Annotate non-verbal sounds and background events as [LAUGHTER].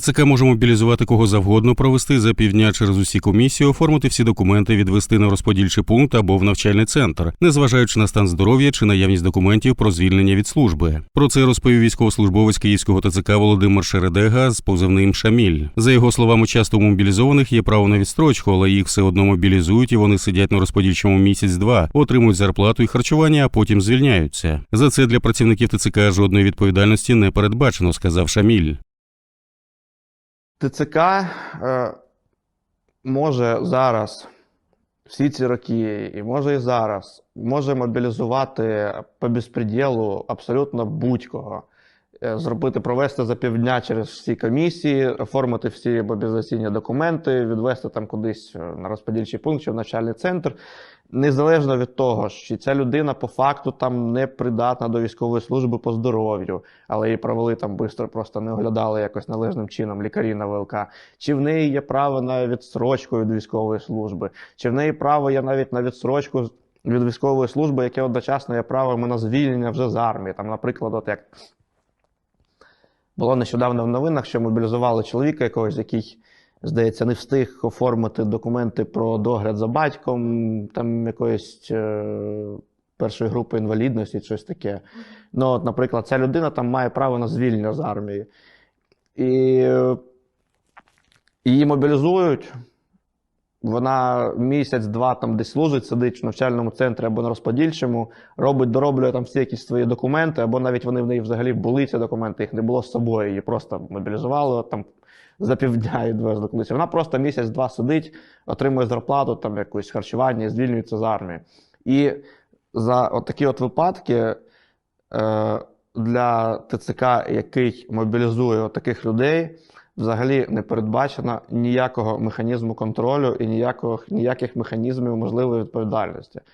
ТЦК може мобілізувати кого завгодно, провести за півдня через усі комісії, оформити всі документи, відвести на розподільчий пункт або в навчальний центр, незважаючи на стан здоров'я чи наявність документів про звільнення від служби. Про це розповів військовослужбовець Київського ТЦК Володимир Шередега з позивним Шаміль. За його словами, часто у мобілізованих є право на відстрочку, але їх все одно мобілізують і вони сидять на розподільчому місяць-два, отримують зарплату і харчування, а потім звільняються. За це для працівників ТЦК жодної відповідальності не передбачено, сказав Шаміль. ТЦК е, може зараз, всі ці роки, і може і зараз, може мобілізувати по безпреділу абсолютно будь-кого. Е, Зробити, провести за півдня через всі комісії, оформити всі мобілізаційні документи, відвести там кудись е, на розподільчий пункт чи в навчальний центр. Незалежно від того, чи ця людина по факту там не придатна до військової служби по здоров'ю, але її провели там швидко, просто не оглядали якось належним чином лікарі на ВЛК, чи в неї є право на відстрочку від військової служби, чи в неї право є навіть на відстрочку з- від військової служби, яке одночасно є правом на звільнення вже з армії. Там, наприклад, от як було нещодавно в новинах, що мобілізували чоловіка якогось, який, здається, не встиг оформити документи про догляд за батьком, там якоїсь е, першої групи інвалідності, щось таке. Ну, от, наприклад, ця людина там має право на звільнення з армії. І е, її мобілізують. Вона місяць-два там десь служить, сидить в навчальному центрі або на розподільчому, робить, дороблює там всі якісь свої документи, або навіть вони в неї взагалі були ці документи, їх не було з собою, її просто мобілізували там за півдня і [LAUGHS] відвезли кудись. Вона просто місяць-два сидить, отримує зарплату, там якусь харчування звільнюється з армії. І за такі от випадки е, для ТЦК, який мобілізує таких людей, взагалі не передбачено ніякого механізму контролю і ніякого, ніяких механізмів можливої відповідальності.